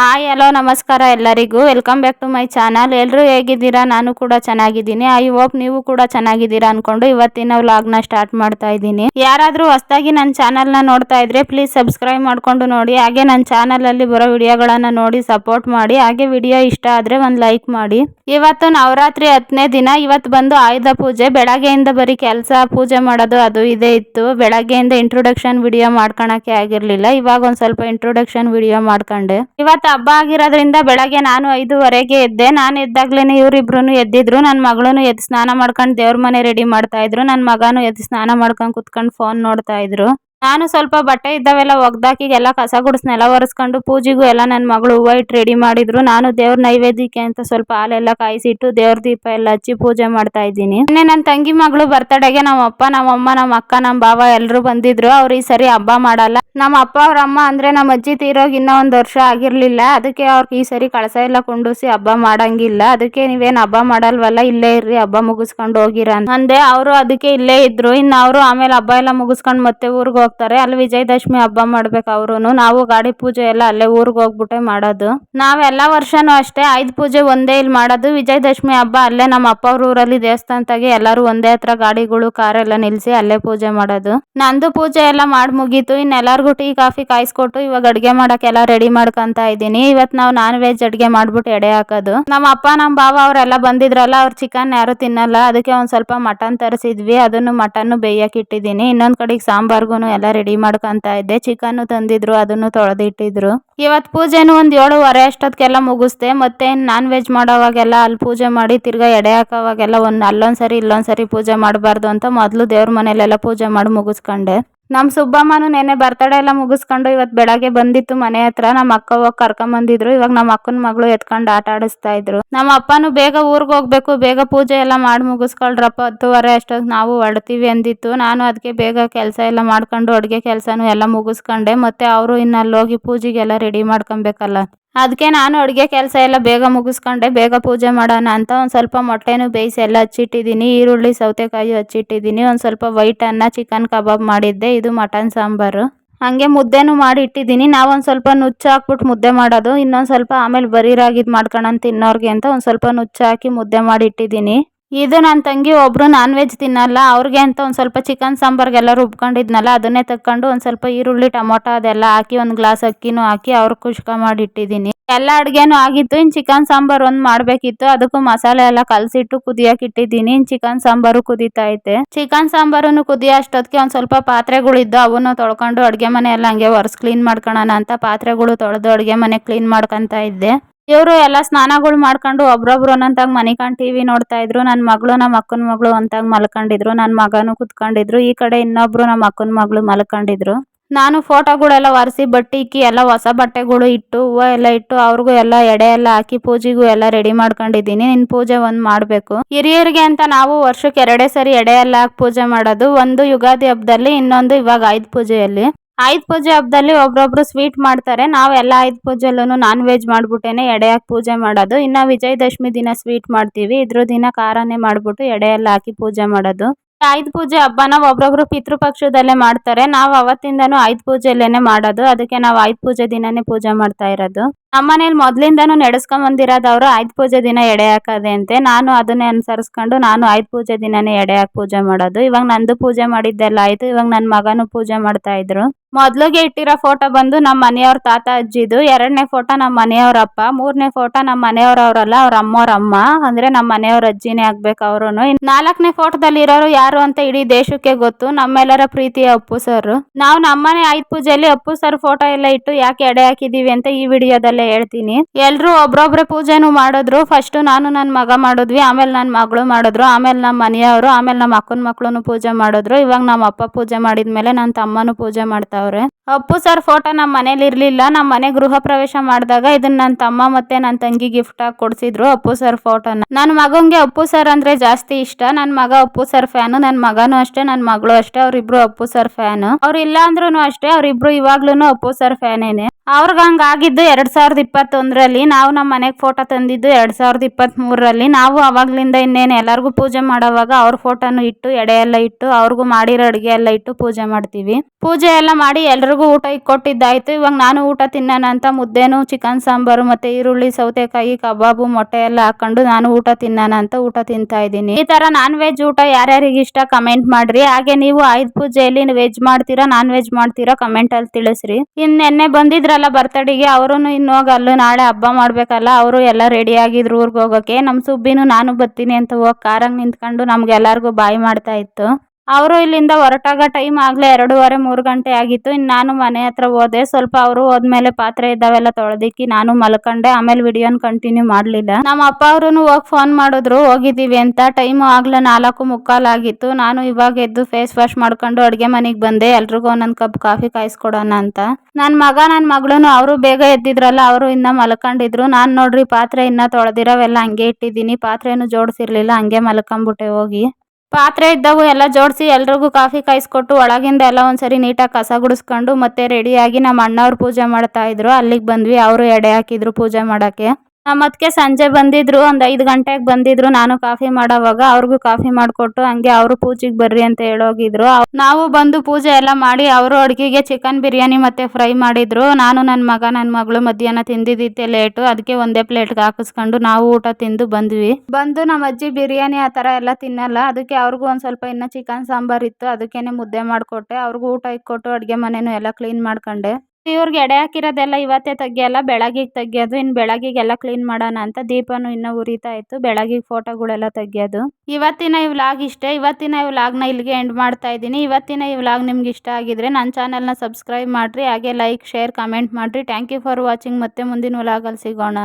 Hi hello ನಮಸ್ಕಾರ ಎಲ್ಲರಿಗೂ. Welcome back to my channel ಎಲ್ಲರೂ ಹೇಗಿದ್ದೀರಾ? ನಾನು ಕೂಡ ಚೆನ್ನಾಗಿದ್ದೀನಿ. ಐ ಹೋಪ್ ನೀವು ಕೂಡ ಚೆನ್ನಾಗಿದ್ದೀರಾ ಅನ್ಕೊಂಡು ಇವತ್ತಿನ ವ್ಲಾಗ್ನ ಸ್ಟಾರ್ಟ್ ಮಾಡ್ತಾ ಇದ್ದೀನಿ. ಯಾರಾದರೂ ಹೊಸದಾಗಿ ನನ್ನ ಚಾನಲ್ನ ನೋಡ್ತಾ ಇದ್ರೆ ಪ್ಲೀಸ್ ಸಬ್ಸ್ಕ್ರೈಬ್ ಮಾಡ್ಕೊಂಡು ನೋಡಿ. ಹಾಗೆ ನನ್ನ ಚಾನಲಲ್ಲಿ ಬರೋ ವಿಡಿಯೋಗಳನ್ನು ನೋಡಿ ಸಪೋರ್ಟ್ ಮಾಡಿ. ಹಾಗೆ ವಿಡಿಯೋ ಇಷ್ಟ ಆದರೆ ಒಂದು ಲೈಕ್ ಮಾಡಿ. ಇವತ್ತು ನವರಾತ್ರಿ ಹತ್ತನೇ ದಿನ. ಇವತ್ತು ಬಂದು ಆಯುಧ ಪೂಜೆ. ಬೆಳಗ್ಗೆಯಿಂದ ಬರೀ ಕೆಲಸ, ಪೂಜೆ ಮಾಡೋದು ಅದು ಇದೇ ಇತ್ತು. ಬೆಳಗ್ಗೆಯಿಂದ ಇಂಟ್ರೊಡಕ್ಷನ್ ವಿಡಿಯೋ ಮಾಡ್ಕೊಳಕ್ಕೆ ಆಗಿರಲಿಲ್ಲ. ಇವಾಗ ಒಂದು ಸ್ವಲ್ಪ ಇಂಟ್ರೊಡಕ್ಷನ್ ವಿಡಿಯೋ ಮಾಡ್ಕೊಂಡೆ. ಇವತ್ತು ಹಬ್ಬ ಆಗಿರೋದ್ರಿಂದ ಬೆಳಗ್ಗೆ ನಾನು ಐದುವರೆಗೆ ಎದ್ದೆ. ನಾನು ಎದ್ದಾಗ್ಲೇ ಇವರಿಬ್ರು ಎದ್ದಿದ್ರು. ನನ್ನ ಮಗಳೂ ಎದ್ದು ಸ್ನಾನ ಮಾಡ್ಕೊಂಡು ದೇವ್ರ ಮನೆ ರೆಡಿ ಮಾಡ್ತಾ ಇದ್ರು. ನನ್ನ ಮಗನೂ ಎದ್ದು ಸ್ನಾನ ಮಾಡ್ಕೊಂಡು ಕುತ್ಕೊಂಡು ಫೋನ್ ನೋಡ್ತಾ ಇದ್ರು. ನಾನು ಸ್ವಲ್ಪ ಬಟ್ಟೆ ಇದ್ದಾವೆಲ್ಲ ಒಗ್ದಾಕಿಗೆಲ್ಲ ಕಸ ಗುಡಿಸ್ನೆಲ್ಲ ನೆಲ ಒರೆಸ್ಕೊಂಡು ಪೂಜೆಗೂ ಎಲ್ಲ ನನ್ನ ಮಗಳು ಹೂವು ಇಟ್ಟು ರೆಡಿ ಮಾಡಿದ್ರು. ನಾನು ದೇವ್ರ ನೈವೇದ್ಯಕ್ಕೆ ಅಂತ ಸ್ವಲ್ಪ ಹಾಲೆಲ್ಲ ಕಾಯಿಸಿಟ್ಟು ದೇವ್ರ ದೀಪ ಎಲ್ಲ ಹಚ್ಚಿ ಪೂಜೆ ಮಾಡ್ತಾ ಇದ್ದೀನಿ. ನಿನ್ನೆ ನನ್ನ ತಂಗಿ ಮಗಳು ಬರ್ತಡೆಗೆ ನಮ್ಮ ಅಪ್ಪ ನಮ್ಮ ಅಮ್ಮ ನಮ್ಮ ಅಕ್ಕ ನಮ್ಮ ಬಾವ ಎಲ್ಲರೂ ಬಂದಿದ್ರು. ಅವ್ರು ಈ ಸರಿ ಹಬ್ಬ ಮಾಡಲ್ಲ. ನಮ್ಮ ಅಪ್ಪ, ಅವ್ರ ಅಮ್ಮ ಅಂದ್ರೆ ನಮ್ಮ ಅಜ್ಜಿ ತೀರೋಗಿ ಇನ್ನೂ ಒಂದು ವರ್ಷ ಆಗಿರ್ಲಿಲ್ಲ. ಅದಕ್ಕೆ ಅವ್ರಿಗೆ ಈ ಸರಿ ಕಳಸ ಎಲ್ಲ ಕುಂಡಿಸಿ ಹಬ್ಬ ಮಾಡಂಗಿಲ್ಲ. ಅದಕ್ಕೆ ನೀವೇನು ಹಬ್ಬ ಮಾಡಲ್ವಲ್ಲ, ಇಲ್ಲೇ ಇರ್ರಿ, ಹಬ್ಬ ಮುಗಿಸ್ಕೊಂಡು ಹೋಗಿರ ಅಂದೆ, ಅವರು ಅದಕ್ಕೆ ಇಲ್ಲೇ ಇದ್ರು. ಇನ್ನು ಅವರು ಆಮೇಲೆ ಹಬ್ಬ ಎಲ್ಲ ಮುಗಿಸ್ಕೊಂಡು ಮತ್ತೆ ಊರಿಗೆ ಹೋಗ್ತಾರೆ. ಅಲ್ಲಿ ವಿಜಯದಶಮಿ ಹಬ್ಬ ಮಾಡ್ಬೇಕು ಅವ್ರು ನಾವು ಗಾಡಿ ಪೂಜೆ ಎಲ್ಲ ಅಲ್ಲೇ ಊರಿಗೆ ಹೋಗ್ಬಿಟ್ಟೆ ಮಾಡೋದು. ನಾವೆಲ್ಲ ವರ್ಷನೂ ಅಷ್ಟೇ ಐದು ಪೂಜೆ ಒಂದೇ ಇಲ್ಲಿ ಮಾಡೋದು. ವಿಜಯದಶಮಿ ಹಬ್ಬ ಅಲ್ಲೇ ನಮ್ಮ ಅಪ್ಪ ಅವ್ರ ಊರಲ್ಲಿ ದೇವಸ್ಥಾನದಾಗೆ ಎಲ್ಲರೂ ಒಂದೇ ಹತ್ರ ಗಾಡಿಗಳು, ಕಾರ್ ಎಲ್ಲ ನಿಲ್ಸಿ ಅಲ್ಲೇ ಪೂಜೆ ಮಾಡೋದು. ನಂದು ಪೂಜೆ ಎಲ್ಲ ಮಾಡಿ ಮುಗೀತು. ಇನ್ನೆಲ್ಲರಿಗೂ ಟೀ, ಕಾಫಿ ಕಾಯಿಸ್ಕೊಟ್ಟು ಇವಾಗ ಅಡುಗೆ ಮಾಡಕ್ಕೆಲ್ಲ ರೆಡಿ ಮಾಡ್ಕೊಂತ ಇದ್ದೀನಿ. ಇವತ್ತು ನಾವು ನಾನ್ ವೆಜ್ ಅಡುಗೆ ಮಾಡ್ಬಿಟ್ಟು ಎಡೆ ಹಾಕೋದು. ನಮ್ಮ ಅಪ್ಪ ನಮ್ಮ ಬಾವ ಅವರೆಲ್ಲ ಬಂದಿದ್ರಲ್ಲ, ಅವ್ರು ಚಿಕನ್ ಯಾರು ತಿನ್ನಲ್ಲ. ಅದಕ್ಕೆ ಒಂದ್ ಸ್ವಲ್ಪ ಮಟನ್ ತರಿಸಿದ್ವಿ. ಅದನ್ನು ಮಟನ್ ಬೇಯಕ್ಕೆ ಇಟ್ಟಿದ್ದೀನಿ. ಇನ್ನೊಂದ್ ಕಡೆಗೆ ಸಾಂಬಾರ್ಗು ಎಲ್ಲ ರೆಡಿ ಮಾಡ್ಕೊಂತ ಇದ್ದೆ. ಚಿಕನ್ ತಂದಿದ್ರು, ಅದನ್ನು ತೊಳೆದಿಟ್ಟಿದ್ರು. ಇವತ್ತು ಪೂಜೆನು ಒಂದು ಏಳುವರೆ ಅಷ್ಟೊತ್ತಿಗೆಲ್ಲ ಮುಗಿಸ್ದೆ. ಮತ್ತೆ ನಾನ್ ವೆಜ್ ಮಾಡೋವಾಗೆಲ್ಲ ಅಲ್ಲಿ ಪೂಜೆ ಮಾಡಿ ತಿರ್ಗಾ ಎಡೆ ಹಾಕೋವಾಗೆಲ್ಲ ಒಂದ್ ಅಲ್ಲೊಂದ್ಸರಿ ಇಲ್ಲೊಂದ್ಸರಿ ಪೂಜೆ ಮಾಡಬಾರ್ದು ಅಂತ ಮೊದಲು ದೇವ್ರ ಮನೇಲೆಲ್ಲ ಪೂಜೆ ಮಾಡಿ ಮುಗಿಸ್ಕೊಂಡೆ. ನಮ್ಮ ಸುಬ್ಬಮ್ಮನು ನೆನ್ನೆ ಬರ್ತಡೇ ಎಲ್ಲ ಮುಗಿಸ್ಕೊಂಡು ಇವತ್ತು ಬೆಳಗ್ಗೆ ಬಂದಿತ್ತು ಮನೆ ಹತ್ರ. ನಮ್ಮ ಅಕ್ಕ ಹೋಗಿ ಕರ್ಕೊಂಬಂದಿದ್ರು ಇವಾಗ ನಮ್ಮ ಅಕ್ಕನ ಮಗಳು ಎತ್ಕೊಂಡು ಆಟ ಆಡಿಸ್ತಾ ಇದ್ರು. ನಮ್ಮ ಅಪ್ಪನು ಬೇಗ ಊರಿಗೆ ಹೋಗ್ಬೇಕು, ಬೇಗ ಪೂಜೆ ಎಲ್ಲ ಮಾಡಿ ಮುಗಿಸ್ಕೊಳ್ರಪ್ಪ. ಹತ್ತುವರೆ ಅಷ್ಟೊತ್ತಿಗೆ ನಾವು ಹೊರಡ್ತೀವಿ ಅಂದಿತ್ತು. ನಾನು ಅದಕ್ಕೆ ಬೇಗ ಕೆಲಸ ಎಲ್ಲ ಮಾಡ್ಕೊಂಡು ಅಡುಗೆ ಕೆಲಸನೂ ಎಲ್ಲ ಮುಗಿಸ್ಕೊಂಡೆ. ಮತ್ತೆ ಅವರು ಇನ್ನು ಅಲ್ಲಿ ಹೋಗಿ ಪೂಜೆಗೆಲ್ಲ ರೆಡಿ ಮಾಡ್ಕೊಬೇಕಲ್ಲ. ಅದಕ್ಕೆ ನಾನು ಅಡುಗೆ ಕೆಲಸ ಎಲ್ಲ ಬೇಗ ಮುಗಿಸ್ಕೊಂಡೆ, ಬೇಗ ಪೂಜೆ ಮಾಡೋಣ ಅಂತ ಒಂದು ಸ್ವಲ್ಪ ಮೊಟ್ಟೆನೂ ಬೇಯಿಸಿ ಎಲ್ಲ ಹಚ್ಚಿಟ್ಟಿದ್ದೀನಿ, ಈರುಳ್ಳಿ, ಸೌತೆಕಾಯಿ ಹಚ್ಚಿಟ್ಟಿದ್ದೀನಿ, ಒಂದು ಸ್ವಲ್ಪ ವೈಟ್ ಅನ್ನ, ಚಿಕನ್ ಕಬಾಬ್ ಮಾಡಿದ್ದೆ, ಇದು ಮಟನ್ ಸಾಂಬಾರು. ಹಂಗೆ ಮುದ್ದೆನೂ ಮಾಡಿ ಇಟ್ಟಿದ್ದೀನಿ ನಾವೊಂದು ಸ್ವಲ್ಪ ನುಚ್ಚ ಹಾಕ್ಬಿಟ್ಟು ಮುದ್ದೆ ಮಾಡೋದು, ಇನ್ನೊಂದು ಸ್ವಲ್ಪ ಆಮೇಲೆ ಬರೀರಾಗಿದ್ದು ಮಾಡ್ಕೊಳಂತ ತಿನ್ನೋರಿಗೆ ಅಂತ ಒಂದು ಸ್ವಲ್ಪ ನುಚ್ಚ ಹಾಕಿ ಮುದ್ದೆ ಮಾಡಿ ಇಟ್ಟಿದ್ದೀನಿ. ಇದು ನನ್ನ ತಂಗಿ, ಒಬ್ರು ನಾನ್ ವೆಜ್ ತಿನ್ನಲ್ಲ. ಅವ್ರಿಗೆ ಅಂತ ಒಂದು ಸ್ವಲ್ಪ ಚಿಕನ್ ಸಾಂಬಾರ್ಗೆಲ್ಲ ರುಬ್ಕೊಂಡಿದ್ನಲ್ಲ, ಅದನ್ನೇ ತಕ್ಕೊಂಡು ಒಂದು ಸ್ವಲ್ಪ ಈರುಳ್ಳಿ, ಟೊಮೊಟೊ ಅದೆಲ್ಲ ಹಾಕಿ, ಒಂದು ಗ್ಲಾಸ್ ಅಕ್ಕಿನೂ ಹಾಕಿ, ಅವ್ರ ಕುಷ್ಕ ಮಾಡಿ ಇಟ್ಟಿದ್ದೀನಿ ಎಲ್ಲ ಅಡುಗೆನೂ ಆಗಿತ್ತು. ಇನ್ನು ಚಿಕನ್ ಸಾಂಬಾರ್ ಒಂದು ಮಾಡಬೇಕಿತ್ತು. ಅದಕ್ಕೂ ಮಸಾಲೆ ಎಲ್ಲ ಕಲಸಿಟ್ಟು ಕುದಿಯಕ್ಕೆ ಇಟ್ಟಿದ್ದೀನಿ. ಇನ್ನು ಚಿಕನ್ ಸಾಂಬಾರು ಕುದೀತಾ ಐತೆ. ಚಿಕನ್ ಸಾಂಬಾರು ಕುದಿಯೋ ಅಷ್ಟೊತ್ತಿಗೆ ಒಂದು ಸ್ವಲ್ಪ ಪಾತ್ರೆಗಳಿದ್ದು ಅವನ್ನ ತೊಳ್ಕೊಂಡು ಅಡುಗೆ ಮನೆ ಎಲ್ಲ ಹಂಗೆ ಒರ್ಸ್ ಕ್ಲೀನ್ ಮಾಡ್ಕೊಳ್ಳೋಣ ಅಂತ ಪಾತ್ರೆಗಳು ತೊಳೆದು ಅಡುಗೆ ಮನೆ ಕ್ಲೀನ್ ಮಾಡ್ಕೊಂತ ಇದ್ದೆ. ಇವರು ಎಲ್ಲ ಸ್ನಾನಗಳು ಮಾಡ್ಕೊಂಡು ಒಬ್ರೊಬ್ರು ಒಂದೊಂದಾಗಿ ಮನಿಕಂಡ್ ಟಿವಿ ನೋಡ್ತಾ ಇದ್ರು. ನನ್ನ ಮಗಳು ನಮ್ಮ ಅಕ್ಕನ ಮಗಳು ಅಂತಾಗ ಮಲ್ಕೊಂಡಿದ್ರು. ನನ್ನ ಮಗನು ಕುತ್ಕೊಂಡಿದ್ರು. ಈ ಕಡೆ ಇನ್ನೊಬ್ರು ನಮ್ಮ ಅಕ್ಕನ ಮಗಳು ಮಲ್ಕೊಂಡಿದ್ರು. ನಾನು ಫೋಟೋಗಳೆಲ್ಲ ಒರೆಸಿ ಬಟ್ಟೆ ಇಕ್ಕಿ ಎಲ್ಲ ಹೊಸ ಬಟ್ಟೆಗಳು ಇಟ್ಟು, ಹೂವು ಎಲ್ಲ ಇಟ್ಟು, ಅವ್ರಿಗೂ ಎಲ್ಲ ಎಡೆ ಎಲ್ಲ ಹಾಕಿ ಪೂಜೆಗೂ ಎಲ್ಲ ರೆಡಿ ಮಾಡ್ಕೊಂಡಿದ್ದೀನಿ. ನಿನ್ ಪೂಜೆ ಒಂದು ಮಾಡಬೇಕು. ಹಿರಿಯರಿಗೆ ಅಂತ ನಾವು ವರ್ಷಕ್ಕೆ ಎರಡೇ ಸರಿ ಎಡೆ ಎಲ್ಲ ಹಾಕಿ ಪೂಜೆ ಮಾಡೋದು. ಒಂದು ಯುಗಾದಿ ಹಬ್ಬದಲ್ಲಿ ಇನ್ನೊಂದು ಇವಾಗ ಆಯುಧ ಪೂಜೆಯಲ್ಲಿ. ಆಯುಧ ಪೂಜೆ ಹಬ್ಬದಲ್ಲಿ ಒಬ್ರೊಬ್ರು ಸ್ವೀಟ್ ಮಾಡ್ತಾರೆ. ನಾವೆಲ್ಲ ಆಯುಧ ಪೂಜೆಲ್ಲೂ ನಾನ್ ವೆಜ್ ಮಾಡ್ಬಿಟ್ಟೇನೆ ಎಡೆ ಹಾಕಿ ಪೂಜೆ ಮಾಡೋದು. ಇನ್ನು ವಿಜಯದಶಮಿ ದಿನ ಸ್ವೀಟ್ ಮಾಡ್ತೀವಿ. ಇದ್ರ ದಿನ ಖಾರನೇ ಮಾಡ್ಬಿಟ್ಟು ಎಡೆ ಎಲ್ಲ ಹಾಕಿ ಪೂಜೆ ಮಾಡೋದು. ಆಯುಧ ಪೂಜೆ ಹಬ್ಬನ ಒಬ್ರೊಬ್ರು ಪಿತೃಪಕ್ಷದಲ್ಲೇ ಮಾಡ್ತಾರೆ. ನಾವು ಅವತ್ತಿಂದನೂ ಆಯುಧ ಪೂಜೆಯಲ್ಲೇನೆ ಮಾಡೋದು. ಅದಕ್ಕೆ ನಾವು ಆಯುಧ ಪೂಜೆ ದಿನನೇ ಪೂಜೆ ಮಾಡ್ತಾ ಇರೋದು. ನಮ್ಮನೇಲಿ ಮೊದ್ಲಿಂದನೂ ನಡೆಸ್ಕೊಂಡ್ ಬಂದಿರೋದವ್ರು ಆಯುಧ ಪೂಜೆ ದಿನ ಎಡೆ ಹಾಕೋದೆ ಅಂತೆ. ನಾನು ಅದನ್ನೇ ಅನುಸರಿಸ್ಕೊಂಡು ನಾನು ಆಯುಧ ಪೂಜೆ ದಿನನೇ ಎಡೆ ಹಾಕಿ ಪೂಜೆ ಮಾಡೋದು. ಇವಾಗ ನಂದು ಪೂಜೆ ಮಾಡಿದ್ದೆಲ್ಲ ಆಯ್ತು. ಇವಾಗ ನನ್ನ ಮಗನು ಪೂಜೆ ಮಾಡ್ತಾ ಇದ್ರು. ಮೊದ್ಲಿಗೆ ಇಟ್ಟಿರೋ ಫೋಟೋ ಬಂದು ನಮ್ಮ ಮನೆಯವ್ರ ತಾತ ಅಜ್ಜಿದು, ಎರಡನೇ ಫೋಟೋ ನಮ್ಮ ಮನೆಯವ್ರ ಅಪ್ಪ, ಮೂರನೇ ಫೋಟೋ ನಮ್ಮ ಮನೆಯವ್ರವ್ರಲ್ಲ ಅವ್ರ ಅಮ್ಮವ್ರ ಅಮ್ಮ. ಅಂದ್ರೆ ನಮ್ಮ ಮನೆಯವ್ರ ಅಜ್ಜಿನೇ ಆಗ್ಬೇಕು ಅವ್ರು ನಾಲ್ಕನೇ ಫೋಟೋದಲ್ಲಿ ಇರೋರು ಯಾರು ಅಂತ ಇಡೀ ದೇಶಕ್ಕೆ ಗೊತ್ತು. ನಮ್ಮೆಲ್ಲರ ಪ್ರೀತಿಯ ಅಪ್ಪು ಸರ್ ನಾವು ನಮ್ಮನೆ ಆಯುಧ ಪೂಜೆಯಲ್ಲಿ ಅಪ್ಪು ಸರ್ ಫೋಟೋ ಎಲ್ಲ ಇಟ್ಟು ಯಾಕೆ ಎಡೆ ಹಾಕಿದೀವಿ ಅಂತ ಈ ವಿಡಿಯೋದಲ್ಲೇ ಹೇಳ್ತೀನಿ. ಎಲ್ರು ಒಬ್ರೊಬ್ರೆ ಪೂಜೆನೂ ಮಾಡಿದ್ರು. ಫಸ್ಟ್ ನಾನು ನನ್ನ ಮಗ ಮಾಡಿದ್ವಿ, ಆಮೇಲೆ ನನ್ನ ಮಗಳು ಮಾಡಿದ್ರು. ಆಮೇಲೆ ನಮ್ಮ ಮನೆಯವರು, ಆಮೇಲೆ ನಮ್ಮ ಅಕ್ಕನ ಮಕ್ಳು ಪೂಜೆ ಮಾಡಿದ್ರು. ಇವಾಗ ನಮ್ಮ ಅಪ್ಪ ಪೂಜೆ ಮಾಡಿದ್ಮೇಲೆ ನನ್ನ ತಮ್ಮನು ಪೂಜೆ ಮಾಡ್ತಾವ್ರೆ. ಅಪ್ಪು ಸರ್ ಫೋಟೋ ನಮ್ಮ ಮನೇಲಿ ಇರ್ಲಿಲ್ಲ. ನಮ್ಮ ಮನೆ ಗೃಹ ಪ್ರವೇಶ ಮಾಡಿದಾಗ ಇದನ್ನ ನನ್ನ ತಮ್ಮ ಮತ್ತೆ ನನ್ನ ತಂಗಿ ಗಿಫ್ಟ್ ಆಗಿ ಕೊಡ್ಸಿದ್ರು ಅಪ್ಪು ಸರ್ ಫೋಟೋನ. ನನ್ನ ಮಗಂಗೆ ಅಪ್ಪು ಸರ್ ಅಂದ್ರೆ ಜಾಸ್ತಿ ಇಷ್ಟ. ನನ್ನ ಮಗ ಅಪ್ಪು ಸರ್ ಫ್ಯಾನು ನನ್ನ ಮಗನೂ ಅಷ್ಟೇ ನನ್ನ ಮಗಳು ಅಷ್ಟೇ, ಅವ್ರಿಬ್ರು ಅಪ್ಪು ಸರ್ ಫ್ಯಾನ್. ಅವ್ರು ಇಲ್ಲ ಅಂದ್ರೂ ಅಷ್ಟೇ, ಅವ್ರಿಬ್ರು ಇವಾಗ್ಲೂ ಅಪ್ಪು ಸರ್ ಫ್ಯಾನೇನೆ. ಅವ್ರಿಗೆ ಹಂಗಾಗಿದ್ದು ಎರಡ್ ಸಾವಿರದ ಸಾವಿರದ ಇಪ್ಪತ್ತೊಂದರಲ್ಲಿ ನಾವು ನಮ್ಮ ಮನೆಗೆ ಫೋಟೋ ತಂದಿದ್ದು ಎರಡು ಸಾವಿರದ ಇಪ್ಪತ್ತ್ಮೂರರಲ್ಲಿ ನಾವು ಅವಾಗ್ಲಿಂದ ಇನ್ನೇನು ಎಲ್ಲರಿಗೂ ಪೂಜೆ ಮಾಡೋವಾಗ ಅವ್ರ ಫೋಟೋನು ಇಟ್ಟು ಎಡೆ ಎಲ್ಲ ಇಟ್ಟು, ಅವ್ರಿಗೂ ಮಾಡಿರೋ ಅಡುಗೆ ಎಲ್ಲ ಇಟ್ಟು ಪೂಜೆ ಮಾಡ್ತೀವಿ. ಪೂಜೆ ಎಲ್ಲ ಮಾಡಿ ಎಲ್ರಿಗೂ ಊಟ ಇಕ್ಕೊಟ್ಟಿದ್ದಾಯ್ತು ಇವಾಗ ನಾನು ಊಟ ತಿನ್ನೋಣ ಅಂತ ಮುದ್ದೆನೂ, ಚಿಕನ್ ಸಾಂಬಾರು ಮತ್ತೆ ಈರುಳ್ಳಿ, ಸೌತೆಕಾಯಿ, ಕಬಾಬು, ಮೊಟ್ಟೆ ಎಲ್ಲ ಹಾಕೊಂಡು ನಾನು ಊಟ ತಿನ್ನೋಣ ಅಂತ ಊಟ ತಿಂತಾ ಇದ್ದೀನಿ. ಈ ತರ ನಾನ್ ವೆಜ್ ಊಟ ಯಾರ್ಯಾರಿಗೆ ಇಷ್ಟ ಕಮೆಂಟ್ ಮಾಡ್ರಿ. ಹಾಗೆ ನೀವು ಆಯುಧ ಪೂಜೆಯಲ್ಲಿ ವೆಜ್ ಮಾಡ್ತೀರಾ ನಾನ್ ವೆಜ್ ಮಾಡ್ತೀರಾ ಕಮೆಂಟ್ ಅಲ್ಲಿ ತಿಳಿಸ್ರಿ. ಇನ್ ನೆನ್ನೆ ಬಂದಿದ್ರಲ್ಲ ಬರ್ತಡೆಗೆ ಅವರು ಇನ್ನು ಹೋಗಿ ಅಲ್ಲೂ ನಾಳೆ ಹಬ್ಬ ಮಾಡ್ಬೇಕಲ್ಲ, ಅವರು ಎಲ್ಲ ರೆಡಿ ಆಗಿದ್ರು ಊರ್ಗ್ ಹೋಗೋಕೆ. ನಮ್ ಸುಬ್ಬಿನು ನಾನು ಬರ್ತೀನಿ ಅಂತ ಹೋಗಿ ಕಾರಾಗ ನಿಂತ್ಕೊಂಡು ನಮ್ಗೆಲ್ಲರಿಗೂ ಬಾಯಿ ಮಾಡ್ತಾ ಇತ್ತು. ಅವರು ಇಲ್ಲಿಂದ ಹೊರಟಾಗ ಟೈಮ್ ಆಗಲೇ ಎರಡೂವರೆ, ಮೂರು ಗಂಟೆ ಆಗಿತ್ತು. ಇನ್ನು ನಾನು ಮನೆ ಹತ್ರ ಹೋದೆ. ಸ್ವಲ್ಪ ಅವರು ಹೋದ್ಮೇಲೆ ಪಾತ್ರೆ ಇದ್ದಾವೆಲ್ಲ ತೊಳೆದಿಕ್ಕಿ ನಾನು ಮಲ್ಕೊಂಡೆ. ಆಮೇಲೆ ವಿಡಿಯೋನ ಕಂಟಿನ್ಯೂ ಮಾಡಲಿಲ್ಲ. ನಮ್ಮ ಅಪ್ಪ ಅವರು ಹೋಗಿ ಫೋನ್ ಮಾಡಿದ್ರು. ಹೋಗಿದ್ದೀವಿ ಅಂತ. ಟೈಮು ಆಗ್ಲೇ ನಾಲ್ಕು ಮುಕ್ಕಾಲು ಆಗಿತ್ತು. ನಾನು ಇವಾಗ ಎದ್ದು ಫೇಸ್ ವಾಶ್ ಮಾಡ್ಕೊಂಡು ಅಡುಗೆ ಮನೆಗೆ ಬಂದೆ. ಎಲ್ರಿಗೂ ಒಂದೊಂದು ಕಪ್ ಕಾಫಿ ಕಾಯಿಸ್ಕೊಡೋಣ ಅಂತ. ನನ್ನ ಮಗ ನನ್ನ ಮಗಳೂ ಅವರು ಬೇಗ ಎದ್ದಿದ್ರಲ್ಲ, ಅವರು ಇನ್ನ ಮಲ್ಕೊಂಡಿದ್ರು. ನಾನು ನೋಡ್ರಿ ಪಾತ್ರೆ ಇನ್ನ ತೊಳೆದಿರೋವೆಲ್ಲ ಹಂಗೆ ಇಟ್ಟಿದ್ದೀನಿ. ಪಾತ್ರೆನೂ ಜೋಡಿಸಿರ್ಲಿಲ್ಲ. ಹಂಗೆ ಮಲ್ಕೊಂಬಿಟ್ಟೆ ಹೋಗಿ. ಪಾತ್ರೆ ಇದ್ದವು, ಎಲ್ಲ ಜೋಡಿಸಿ ಎಲ್ರಿಗೂ ಕಾಫಿ ಕಾಯಿಸ್ಕೊಟ್ಟು ಒಳಗಿಂದ ಎಲ್ಲ ಒಂದ್ಸರಿ ನೀಟಾಗಿ ಕಸ ಗುಡಿಸ್ಕೊಂಡು ಮತ್ತೆ ರೆಡಿಯಾಗಿ ನಮ್ಮ ಅಣ್ಣವ್ರು ಪೂಜೆ ಮಾಡ್ತಾ ಇದ್ರು. ಅಲ್ಲಿಗೆ ಬಂದ್ವಿ, ಅವರು ಎಡೆ ಹಾಕಿದ್ರು ಪೂಜೆ ಮಾಡೋಕ್ಕೆ. ಅದಕ್ಕೆ ಸಂಜೆ ಬಂದಿದ್ರು, ಒಂದು ಐದು ಗಂಟೆಗೆ ಬಂದಿದ್ರು, ನಾನು ಕಾಫಿ ಮಾಡೋವಾಗ ಅವ್ರಿಗೂ ಕಾಫಿ ಮಾಡಿಕೊಟ್ಟು ಹಂಗೆ ಅವರು ಪೂಜೆಗೆ ಬರ್ರಿ ಅಂತ ಹೇಳೋಗಿದ್ರು. ನಾವು ಬಂದು ಪೂಜೆ ಎಲ್ಲ ಮಾಡಿ ಅವರು ಅಡುಗೆಗೆ ಚಿಕನ್ ಬಿರಿಯಾನಿ ಮತ್ತೆ ಫ್ರೈ ಮಾಡಿದ್ರು. ನಾನು ನನ್ನ ಮಗ ನನ್ನ ಮಗಳು ಮಧ್ಯಾಹ್ನ ತಿಂದಿದ್ದೆ ಲೇಟು ಅದಕ್ಕೆ ಒಂದೇ ಪ್ಲೇಟ್ಗೆ ಹಾಕಿಸ್ಕೊಂಡು ನಾವು ಊಟ ತಿಂದು ಬಂದ್ವಿ. ಬಂದು ನಮ್ಮ ಅಜ್ಜಿ ಬಿರಿಯಾನಿ ಆ ಥರ ಎಲ್ಲ ತಿನ್ನಲ್ಲ, ಅದಕ್ಕೆ ಅವ್ರಿಗೂ ಒಂದು ಸ್ವಲ್ಪ ಇನ್ನು ಚಿಕನ್ ಸಾಂಬಾರ್ ಇತ್ತು, ಅದಕ್ಕೇನೆ ಮುದ್ದೆ ಮಾಡಿಕೊಟ್ಟೆ. ಅವ್ರಿಗೂ ಊಟ ಇಕ್ಕೊಟ್ಟು ಅಡುಗೆ ಮನೇನು ಎಲ್ಲ ಕ್ಲೀನ್ ಮಾಡ್ಕೊಂಡೆ. ಇವ್ರಿಗೆ ಎಡೆ ಹಾಕಿರೋದೆಲ್ಲ ಇವತ್ತೇ ತೆಗಿಯಲ್ಲ ಬೆಳಗಿಗೆ ತೆಗಿಯೋದು ಇನ್ನು ಬೆಳಗಿಗೆಲ್ಲ ಕ್ಲೀನ್ ಮಾಡೋಣ ಅಂತ ದೀಪನೂ ಇನ್ನೂ ಉರಿತಾ ಇತ್ತು, ಬೆಳಗಿಗೆ ಫೋಟೋಗಳೆಲ್ಲ ತೆಗಿಯೋದು. ಇವತ್ತಿನ ಈ ವ್ಲಾಗ್ ಇಷ್ಟೇ, ಇವತ್ತಿನ ಈ ವ್ಲಾಗ್ನ ಇಲ್ಲಿಗೆ ಎಂಡ್ ಮಾಡ್ತಾ ಇದ್ದೀನಿ. ಇವತ್ತಿನ ಈ ವ್ಲಾಗ್ ನಿಮ್ಗೆ ಇಷ್ಟ ಆಗಿದ್ರೆ ನನ್ನ ಚಾನಲ್ನ ಸಬ್ಸ್ಕ್ರೈಬ್ ಮಾಡಿರಿ, ಹಾಗೆ ಲೈಕ್ ಶೇರ್ ಕಮೆಂಟ್ ಮಾಡಿರಿ. ಥ್ಯಾಂಕ್ ಯು ಫಾರ್ ವಾಚಿಂಗ್ ಮತ್ತೆ ಮುಂದಿನ ವ್ಲಾಗಲ್ಲಿ ಸಿಗೋಣ.